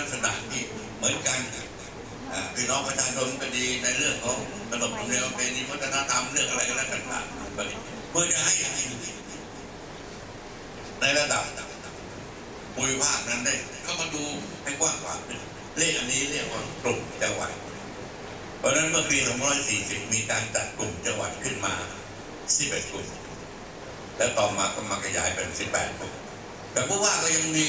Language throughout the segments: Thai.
ลักษณะที่เหมือนกันพี่น้องประชาชนก็ดีในเรื่องของขนบธรรมเนียมประเพณีวัฒนธรรมเรื่องอะไรก็แล้วต่างๆก็ดีเพื่อจะให้ในระดับภูมิภาคนั้นได้เข้ามาดูให้กว้างขวางขึ้นเลขอันนี้เรียกว่ากลุ่มจังหวัดเพราะฉะนั้นเมื่อปี2540 มีการจัดกลุ่มจังหวัดขึ้นมา 11 กลุ่ม แล้วต่อมาก็มาขยายเป็น 18 กลุ่มแต่ผู้ว่าก็ยังมี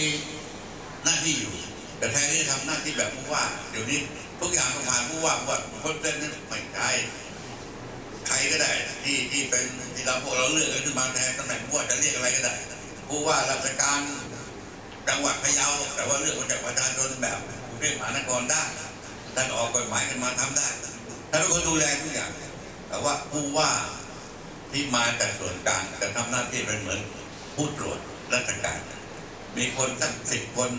หน้าที่อยู่ แต่แทนที่จะทำหน้าที่แบบผู้ว่า เดี๋ยวนี้ทุกอย่างต้องผ่านผู้ว่าผู้ว่าคนเป็นนั้นไม่ใช่ใครก็ได้ที่ที่เป็นที่เราพวกเราเลือกกันขึ้นมาแทนตำแหน่งผู้ว่าจะเรียกอะไรก็ได้ ผู้ว่าราชการจังหวัดพะเยาแต่ว่าเลือกมาจากประชาชนแบบกรุงเทพมหานครได้ท่านออกกฎหมายขึ้นมาทำได้ท่านเป็นคนดูแลทุกอย่าง แต่ว่าผู้ว่าที่มาจากส่วนกลางจะทำหน้าที่เป็นเหมือนผู้ตรวจราชการ มีคนสักสิบคน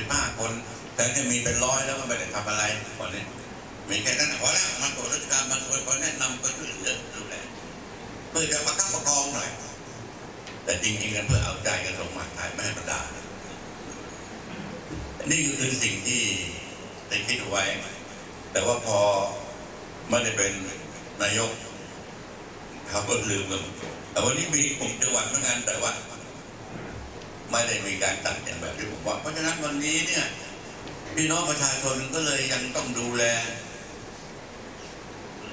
สิบห้าคนแต่เนี่มีเป็นร้อยแล้วก็ไม่ได้ทำอะไรคนนี้มีแค่นั้นพอแล้วมันตรวจราชการมันคนแนะนำก็ช่วยเหลือดูแลเพื่อจะประคับประคองหน่อย แต่จริงๆกันเพื่อเอาใจกันส่งมาถ่ายไม่ให้ประดานี่คือสิ่งที่ได้คิดไว้ แต่ว่าพอไม่ได้เป็นนายกเขาก็ลืมกันแต่วันนี้มีกลุ่มจังหวัดเหมือนกันแต่ว่า ไม่ได้มีการตัดอย่างแบบที่ผมว่าเพราะฉะนั้นวันนี้เนี่ยพี่น้องประชาชนก็เลยยังต้องดูแล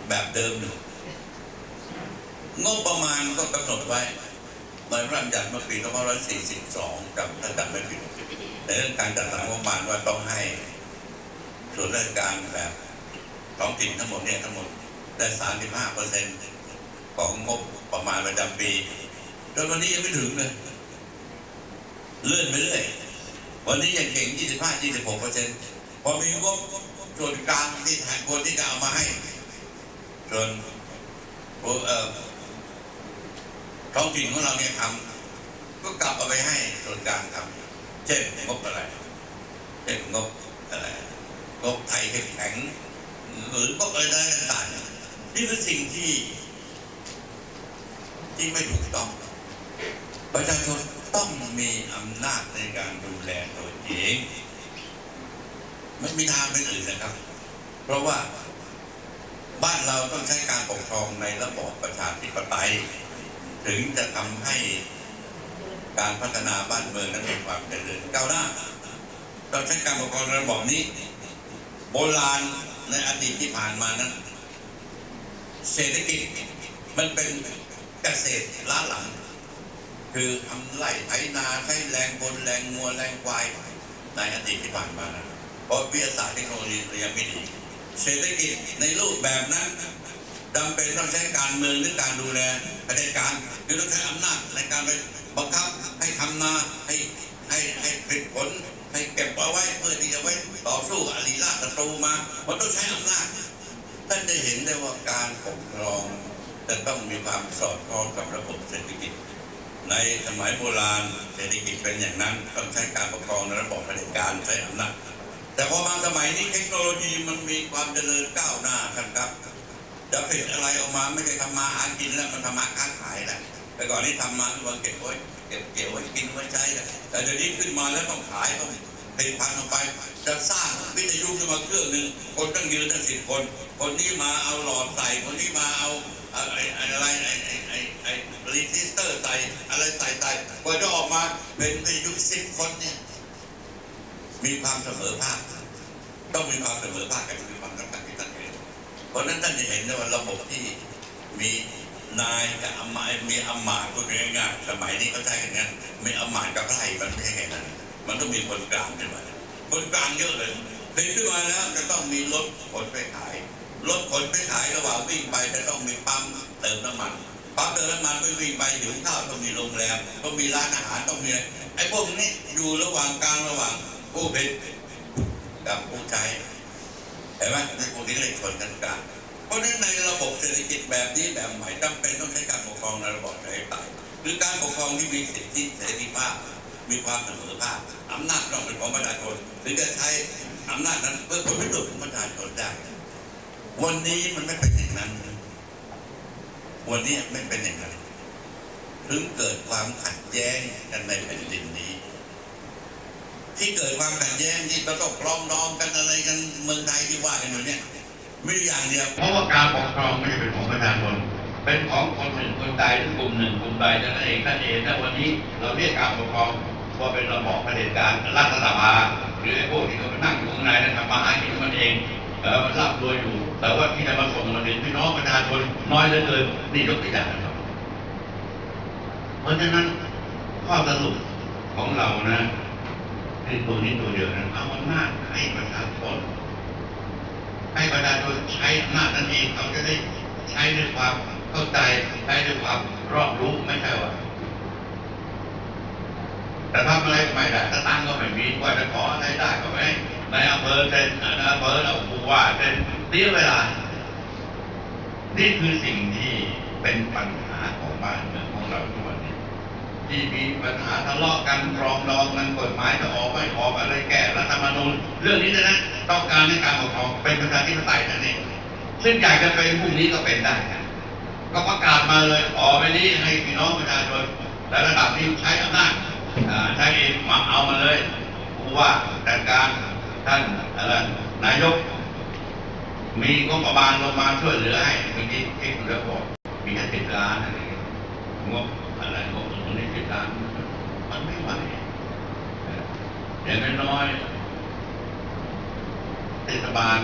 แบบเดิมอยู่งบประมาณก็กำหนดไว้ในพระราชบัญญัติเมื่อปี2542จำถ้าจำไม่ผิดในเรื่องการจัดสรรงบประมาณว่าต้องให้ส่วนราชการแบบท้องถิ่นทั้งหมดเนี่ยทั้งหมดได้ 35เปอร์เซ็นต์ของงบประมาณประจำปีจนวันนี้ยังไม่ถึงเลย เลื่อนไปเรื่อยวันนี้ยังเก่ง 25 26เปอร์เซ็นต์พอมีงบส่วนกลางที่ทางคนที่จะเอามาให้ส่วนเออท้องถิ่นของเราเนี่ยทำก็กลับเอาไปให้ส่วนกลางทำเช่นงบอะไรเช่นงบอะไรงบไทยแข็งหรืองบอะไรต่างๆนี่คือสิ่งที่ ที่ไม่ถูกต้องประชาชน ต้องมีอำนาจในการดูแลตัวเองไม่มีทางเป็นอื่นนะครับ เพราะว่าบ้านเราต้องใช้การปกครองในระบอบประชาธิปไตย ถึงจะทำให้การพัฒนาบ้านเมืองนั้นมีความเจริญก้าวหน้าต้องใช้การปกครองระบอบนี้ โบราณในอดีตที่ผ่านมานั้น เศรษฐกิจมันเป็นเกษตรล้าหลัง คือทำไร่ไถนาใช้แรงคนแรงงัวแรงควายในอดีตที่ผ่านมาเพราะวิทยาศาสตร์เทคโนโลยียังไม่ดีเศรษฐกิจในรูปแบบนั้นจำเป็นต้องใช้การเมืองหรือการดูแลเด็จการหรือต้องใช้อำนาจในการไปบังคับให้ทำนาให้ให้ให้ผลิตผลให้เก็บเอาไว้เพื่อที่จะไว้ต่อสู้อริราชศัตรูมามันต้องใช้อำนาจท่านได้เห็นได้ว่าการปกครองจะต้องมีความสอดคล้องกับระบบเศรษฐกิจ ในสมัยโบราณเศรษฐกิจเป็นอย่างนั้นต้องใช้การปกครองในระบบเผด็จการใช้อำนาจแต่พอมาสมัยนี้เทคโนโลยีมันมีความเจริญก้าวหน้าครับครับจะผลิตอะไรออกมาไม่ใช่ทำมาหากินแล้วมันทำมาค้าขายแหละแต่ก่อนนี้ทำมาตัวเก็บไว้เก็บเกี่ยวไว้กินไว้ใช้แหละแต่เดี๋ยวนี้ขึ้นมาแล้วต้องขายต้องผลิตภัณฑ์ออกไป จะสร้างวิทยุขึ้นมาเครื่องหนึ่งคนตั้งยืนตั้งสิบคน คนนี้มาเอาหลอดใส่คนนี้มาเอาอะไร มีความเสมอภาค ต้องมีความเสมอภาคกันมีความสำคัญที่ท่านเห็นเพราะนั้นท่านจะเห็นว่าระบบที่มีนายกับอมาตย์มีอมาตย์พูดง่ายๆสมัยนี้เขาใช้กันงั้นมีอมาตย์กับไพร่มันไม่ใช่แค่นั้นมันต้องมีคนกลางขึ้นมาคนกลางเยอะเลยผลิตขึ้นมาแล้วจะต้องมีรถขนไปขายรถขนไปขายระหว่างวิ่งไปจะต้องมีปั๊มเติมน้ำมันปั๊มเติมน้ำมันไปวิ่งไปถึงข้าวต้องมีโรงแรมต้องมีร้านอาหารต้องมีไอ้พวกนี้อยู่ระหว่างกลางระหว่าง ผู้ผลิตกับผู้ใช้เห็นไหมในพวกนี้เรียชนกันกลางเพราะฉะนั้นในระบบเศรษฐกิจแบบนี้แบบใหม่จำเป็นต้องใช้การปกครองในระบบประชาธิปไตยหรือการปกครองที่มีสิทธิเสรีภาพ มีความเสมอภาคอำนาจต้องเป็นของประชาชนถึงจะใช้อำนาจนั้นเพื่อผลประโยชน์ของประชาชนได้วันนี้มันไม่เป็นอย่างนั้น วันนี้ไม่เป็นอย่างนั้น ถึงเกิดความขัดแย้งกันในแผ่น ที่เกิดความขัดแย้งที่ประสบปลองดองกันอะไรกันเมืองไทยที่ว่ากันอยู่เนี่ยไม่ได้อย่างเดียวเพราะว่าการปกครองไม่ใช่เป็นของประชาชนเป็นของคนหนึ่งคนใดหรือกลุ่มหนึ่งกลุ่มใดนั้นเองท่านเองถ้าวันนี้เราเรียกการปกครองว่าเป็นระบอบเผด็จการรัฐสภาหรือไอ้พวกที่เขาไปนั่งอยู่ข้างในนั้นทำมาหากินของมันเองเออมันร่ำรวยอยู่ แต่ว่าที่จะมาส่งมาถึงพี่น้องประชาชนน้อยเหลือเกินนี่ยกตัวอย่างนะครับเพราะฉะนั้นข้อสรุปของเรานะ ในตัวนี้ตัวเดียวนะเอาอำนาจให้ประชาชนให้ประชาชนใช้อำนาจนั่นเองเขาจะได้ใช้ด้วยความเข้าใจใช้ด้วยความรอบรู้ไม่ใช่ว่าแต่ทำอะไรก็ไม่ได้สตังก็ไม่มีว่าจะขออะไรได้ก็ไม่ในอำเภอเซ็นในอำเภอเราผู้ว่าเซ็นเสี้ยเวลา นี่คือสิ่งที่เป็นปัญหาของบ้านเมืองของเราทุกวันนี้ ที่มีปัญหาทะเลาะกันรองดองกันกฎหมายจะออกไม่ออกอะไรแก้รัฐธรรมนูญเรื่องนี้นะนะต้องการให้การปกครองเป็นประชาธิปไตยนั่นเองซึ่งอยากจะเป็นพรุ่งนี้ก็เป็นได้นะก็ประกาศมาเลยต่อไปนี้ให้พี่น้องประชาชนและระดับที่ใช้อำนาจใช้เองมาเอามาเลยผู้ว่าจัดการท่านอะไรนายก มีงบประมาณลงมาช่วยเหลือให้เมื่อกี้ที่คุณระบอกมีแค่สิบล้านอะไรอย่างเงี้ยงบ อะไรงบตรงนี้สิบล้านมันไม่ไหวอย่างน้อยๆเทศบาล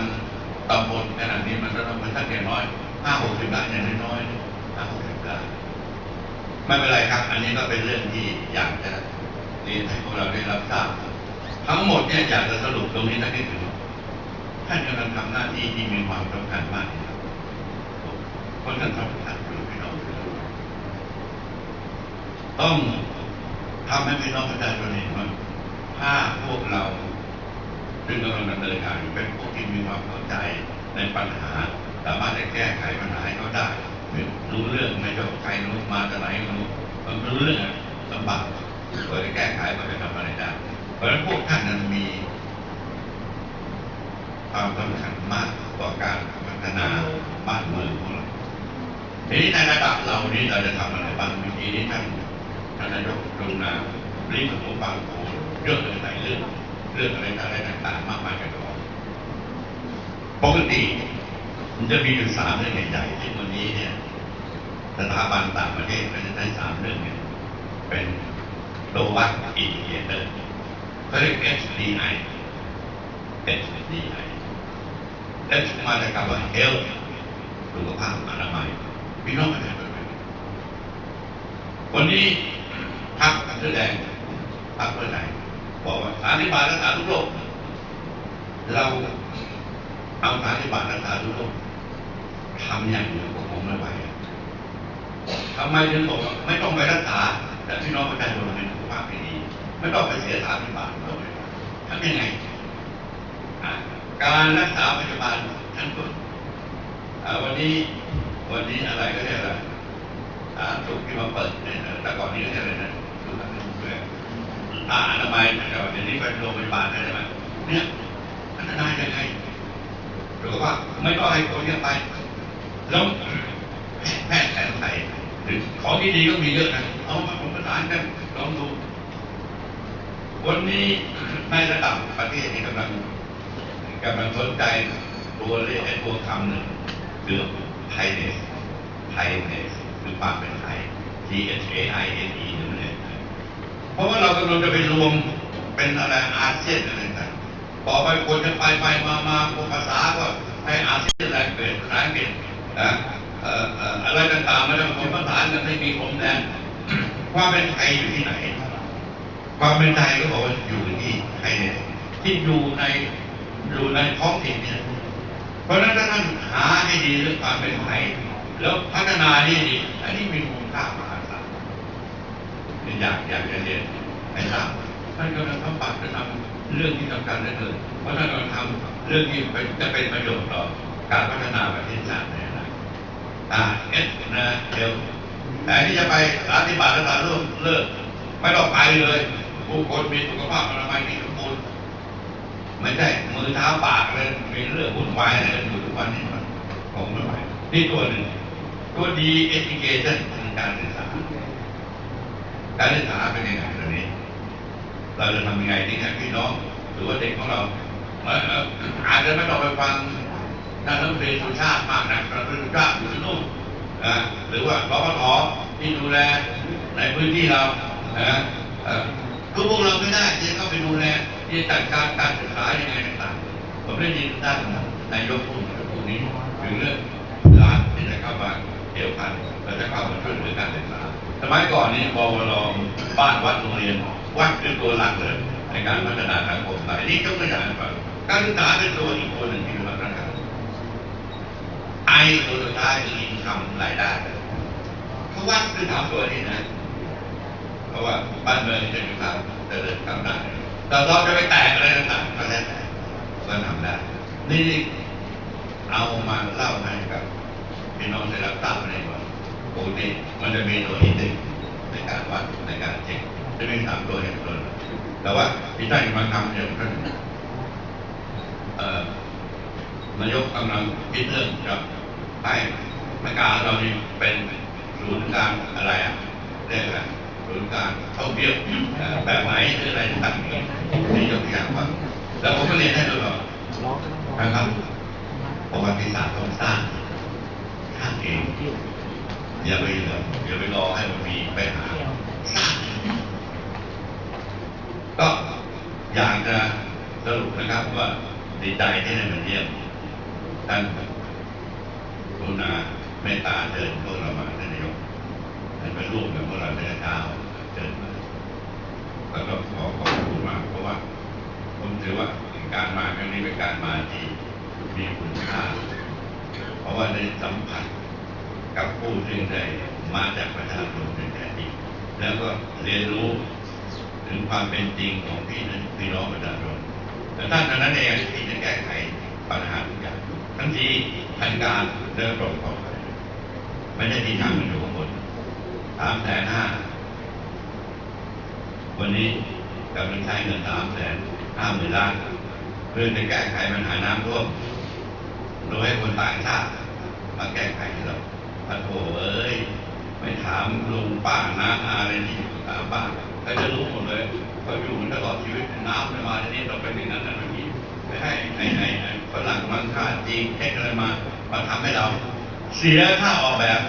ตำบลขนาดนี้มันก็ต้องมันสักอย่างน้อยห้าหกสิบล้านอย่างน้อยๆห้าหกสิบล้านไม่เป็นไรครับ อันนี้ก็เป็นเรื่องที่อยากจะเรียนให้พวกเราได้รับทราบทั้งหมดเนี่ยอยากจะสรุปตรงนี้สักนิดหนึ่งท่านกำลังทำหน้าที่ที่มีความสำคัญมากครับเพราะท่านทำนอยู่พี่น้อง ต้องทำให้พี่น้องประชาชนเห็นว่าถ้าพวกเราซึ่งกำลังดำเนินการอยู่เป็นพวกที่มีความเข้าใจในปัญหา สามารถจะแก้ไขปัญหาให้เขาได้รู้เรื่องไม่ว่าใครรู้มาจากไหนรู้มันรู้เรื่องลำบากกว่าจะแก้ไขกว่าจะทำอะไรได้เพราะฉะนั้นพวกท่านนั้นมีความสำคัญมากต่อการพัฒนาบ้านเมืองของเราทีนี้ในระดับเรานี้เราจะทำอะไรบ้างเมื่อกี้นี้ท่าน ท่านนายกลงนามรีบของบางโขนเรื่องอะไรเรื่องเรื่องอะไรอะไรต่างๆมากมายกันต่อปกติมันจะมีอยู่สามเรื่องใหญ่ๆที่วันนี้เนี่ยสถาบันต่างประเทศก็จะได้สามเรื่องเนี่ยเป็นโลวัตอินเดียเตอร์เขาเรียก HDI HDI และมาจากคำว่า health สุขภาพอนามัยพี่น้องประชาชนวันนี้ พรรเสื้อแดงพรรคเพื่อไทยบอกว่าสานิบาตรักษาทุกโรคเราเอาสานิบาตรักษาทุกโรคทำอย่างเดียวก็คงไม่ไหวทำไมถึงบอกว่าไม่ต้องไปรักษา แต่พี่น้องประชาชนมีสุขภาพที่ดี ไม่ต้องไปเสียสารนิบาตเลยทำยังไงการรักษาปัจจุบันชั้นต้นอ่าวันนี้วันนี้อะไรก็เรียกอะไรสุขที่มาเปิดเนี่ยแต่ก่อนนี้ก็เรียกอะไรนะ อ่าอนามัยแต่ว่าเดี๋ยวนี้ไปโรงพยาบาลได้ไหมเนี่ยพัฒนายังไงหรือว่าไม่ต้องให้คนเนี้ยไป แล้วแพทย์แผนไทยหรือของดีๆก็มีเยอะนะเอามาผสานกันลองดูวันนี้ในระดับประเทศนี่กำลังกำลังสนใจตัวเลขไอ้ตัวคำหนึ่งคือไทยเนสไทยเนสคือความเป็นไทย T H A I N E นั่นเอ เพราะว่าเรากำลังจะไปรวมเป็นอะไรอาเซียนอะไรต่างต่อไปคนจะไปไปมามาภาษาก็ให้อาเซียนอะไรเปลี่ยนภาษาอังกฤษนะเอ่อเอ่อะไรต่างๆมันจะผสมผสานกันไม่มีผมแดนความเป็นไทยอยู่ที่ไหน ความเป็นไทยก็บอกว่าอยู่ที่ไทยเนี่ยที่อยู่ในอยู่ในท้องถิ่นเนี่ยเพราะฉะนั้นถ้าท่านหาให้ดีเรื่องความเป็นไทยแล้วพัฒนานี่ดีอันนี้มีมูลค่าม อยากอยากจะเรียนให้ทราบท่านกำลังทำปัดจะทำเรื่องที่สำคัญเหลือเกินเพราะท่านกำลังทำเรื่องที่จะเป็นประโยชน์ต่อการพัฒนาประเทศชาติในอนาคตอ่าเอสนะเดี๋ยวแต่ที่จะไปปฏิบัติรักษาเลิกเลิกไม่ต้องไปเลยผู้คนมีสุขภาพอนามัยที่สมบูรณ์ไม่ใช่มือเท้าปากเลยมีเรื่องวุ่นวายอะไรอยู่ทุกวันนี้มันคงไม่ไหวนี่ตัวหนึ่งตัวดี education คือการศึกษา การศึกษาเป็นยังไงตอนนี้ เราจะทำยังไงที่ให้พี่น้องหรือว่าเด็กของเราอาจจะไม่ต้องไปฟังท่านรัฐมนตรีสุชาติมากนะรัฐมนตรีสุชาติอยู่ที่นู่นนะหรือว่าปปทที่ดูแลในพื้นที่เรานะคือพวกเราไม่ได้ที่เข้าไปดูแลที่จัดการการศึกษายังไงต่างๆผมได้ยินท่านนายกพูดเมื่อสักครู่นี้ถึงเรื่องร้านที่จะเข้ามาเกี่ยวพันและจะเข้ามาช่วยเหลือการศึกษา สมัยก่อนนี่บวรบ้านวัดโรงเรียน วัดคือตัวหลักเลยในการพัฒนาสังคมไทยนี่ยกตัวอย่างให้ฟังการศึกษาเป็นตัวอีกตัวหนึ่งที่เราพัฒนาไอตัวสุดท้ายคืออินคำรายได้เขาวัดคือถามตัวนี้นะเพราะว่าบ้านเมืองจะมีความเจริญก้าวหน้าแต่เราจะไปแตกอะไรต่างๆก็แล้วแต่ก็ทำได้นี่เอามาเล่าให้กับพี่น้องได้รับทราบในว่า ปกติมันจะมีตัวที่หนึ่งในการวัดในการเช็คจะมีสามตัวอย่างตัวแต่ว่าที่ท่านมาทำเนี่ยท่านเอ่อนายกกำลังคิดเรื่องจะให้ประกาศเรานี่เป็นศูนย์กลางอะไรอะเรียกอะไรศูนย์กลางท่องเที่ยวแบบไหนหรืออะไรต่างๆนี่ยกตัวอย่างว่าแล้วผมก็เรียนให้ดูว่านะครับประวัติศาสตร์ต้องสร้างสร้างเอง อย่าไปเหลืออย่าไปรอให้มันมีไปหาก็อยากจะสรุปนะครับว่าดีใจที่ได้มาเยี่ยมท่านกรุณาเมตตาเดินพวกเรามาท่านนายกท่านไปร่วมกับพวกเราในเช้าเดินมาแล้วก็ขอขอบคุณมากเพราะว่า ผมถือว่าการมาครั้งนี้เป็นการมาที่มีคุณค่า เพราะว่าได้สัมผัส กับผู้ที่ได้มาจากประชาชนเป็นแท้จริงแล้วก็เรียนรู้ถึงความเป็นจริงของพี่นั้นพี่น้องประชาชนแต่ท่านนั้นเองที่จะแก้ไขปัญหาทุกอย่างทั้งที่ทันการเดินตรงต่อไปไม่ได้ที่ทางมันอยู่ข้างบนสามแสนห้าวันนี้กำลังใช้เงินสามแสนห้าหมื่นล้านเพื่อจะแก้ไขปัญหาน้ำท่วมโดยให้คนต่างชาติมาแก้ไขให้เรา พระโถเอ้ยไม่ถามลุงป้าน้าอาอะไรที่อยู่ตามบ้านเขาจะรู้หมดเลยเขาอยู่มาตลอดชีวิตน้ำไม่มาที่นี่เราเป็นอย่างนั้นนั่นแบบนี้ไปให้ไอ้ไอ้ฝรั่งมังค่าจีนเทคอะไรมามาทำให้เรา เสียค่าออกแบบ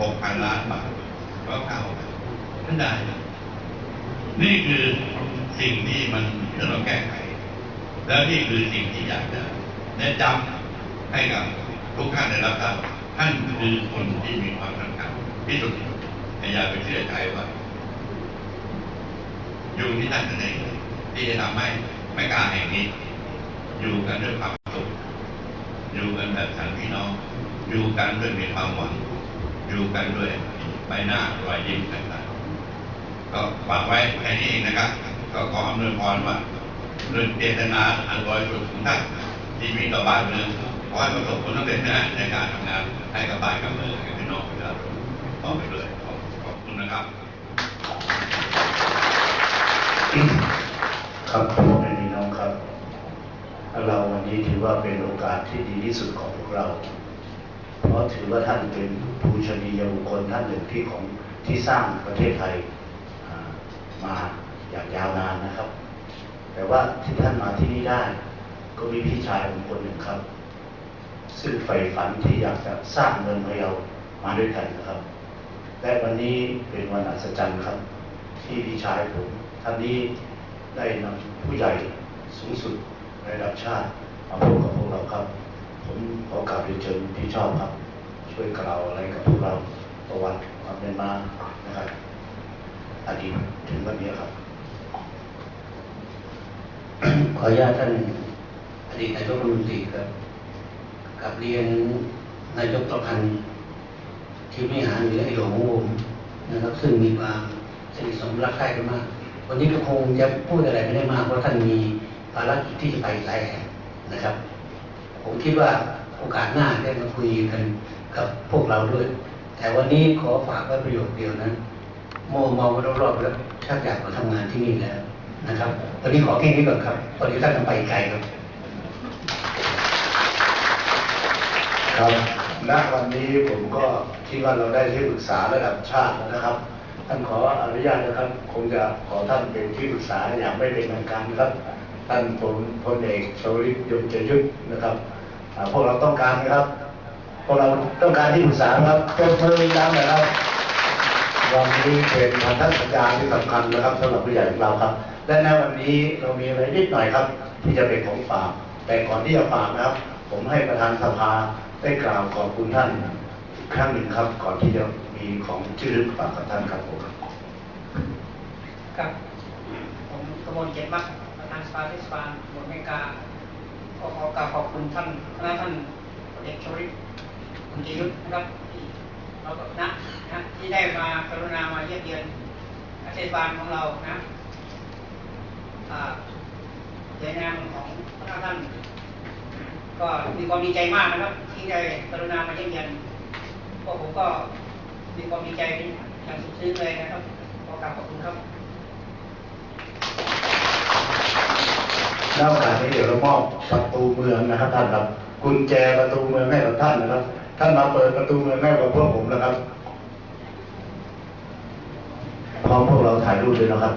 หกพันล้านบาทก็เก่าท่านได้ นี่คือสิ่งที่มันที่เราแก้ไข แล้วนี่คือสิ่งที่อยากจะแนะนำให้กับทุกท่านได้รับทราบ ท่านคือคนที่มีความสำคัญที่สุดอย่าไปเชื่อใจว่าอยู่ที่ท่านนั่นเองที่จะทำให้ไม่การแห่งนี้ อยู่กันด้วยความสุขอยู่กันแบบสันพี่น้อง อยู่กันด้วยมีความหวัง อยู่กันด้วยใบหน้ารอยยิ้มต่างๆก็ฝากไว้แค่นี้เองนะครับ ก็ขออำนวยพรว่าเรื่องเจตนาอันบริสุทธิ์ของท่านที่มีต่อบ้านเมือง ขอให้ประสบผลสำเร็จนในการทำงานให้กับบ้านกับเมืองให้พี่น้องประชาชนต่อไปเลยขอบขอบคุณนะครับ ครับพ่อแม่พี่น้องครับ เราวันนี้ถือว่าเป็นโอกาสที่ดีที่สุดของพวกเรา เพราะถือว่าท่านเป็นผู้ชนียบุคคลท่านหนึ่งที่ของที่สร้างประเทศไทยมาอย่างยาวนานนะครับ แต่ว่าที่ท่านมาที่นี่ได้ ก็มีพี่ชายผมคนหนึ่งครับ ซึ่งใฝ่ฝันที่อยากจะสร้างเมืองพะเยามาด้วยกันนะครับ และวันนี้เป็นวันอัศจรรย์ครับ ที่พี่ชายผมท่านนี้ได้นำผู้ใหญ่สูงสุดในระดับชาติมาพบกับพวกเราครับ ผมขอกราบเรียนเชิญพี่ชอบครับ ช่วยกล่าวอะไรกับพวกเราประวัติความเป็นมานะครับอดีตถึงวันนี้ครับ ขออนุญาตท่านอดีตนายกรัฐมนตรีครับ กับเรียนนายกประพันธ์ที่วิหารเหนือไอหลวงของผมนะครับ ซึ่งมีความสนิทสนมรักใคร่กันมาก วันนี้ก็คงจะพูดอะไรไม่ได้มากเพราะท่านมีภารกิจที่จะไปหลายแห่งนะครับ ผมคิดว่าโอกาสหน้าได้มาคุยกันกับพวกเราด้วย แต่วันนี้ขอฝากไว้ประโยคเดียวนั้นโมเมองรอบๆแล้วชักอยากมาทำงานที่นี่แล้วนะครับ วันนี้ขอแค่นี้ก่อนครับตอนนี้ท่านต้องไปไกลครับ ครับ ณ วันนี้ผมก็คิดว่าเราได้ที่ปรึกษาระดับชาติแล้วนะครับ ท่านขออนุญาตนะครับ คงจะขอท่านเป็นที่ปรึกษาอย่างไม่เป็นทางการนะครับ ท่านพลพลเอกชวลิตยมเจยุทธนะครับอ่าพวกเราต้องการนะครับ พวกเราต้องการที่ปรึกษานะครับเป็นมือย้ำนะครับ วันนี้เป็นพันธสัญญาที่สำคัญนะครับสำหรับผู้ใหญ่ของเราครับ และในวันนี้เรามีอะไรนิดหน่อยครับ ที่จะเป็นของฝากแต่ก่อนที่จะฝากนะครับ ผมให้ประธานสภา ได้กล่าวขอบคุณท่านครั้งหนึ่งครับ ก่อนที่จะมีของชื่อรึกฝากกับท่านครับผมครับผมกมลเกียรติมักประธานสภาเทศบาลหมวดเมกาก็ขอกราบขอบคุณท่านคณะท่านพลเอกชริตคุณจิยุทธนะครับเราก็นะนะที่ได้มากรุณามาเยี่ยมเยียนเทศบาลของเรานะอ่าในนามของคณะท่าน ก็มีความดีใจมากนะครับ ที่ได้กรุณามาเยี่ยมเยียนพวกผมก็มีความดีใจเป็นอย่างสุดซึ้งเลยนะครับขอกราบขอบคุณครับณโอกาสนี้เดี๋ยวเรามอบประตูเมืองนะครับท่านครับกุญแจประตูเมืองให้กับท่านนะครับ ท่านมาเปิดประตูเมืองให้กับพวกผมนะครับพร้อมพวกเราถ่ายรูปด้วยนะครับ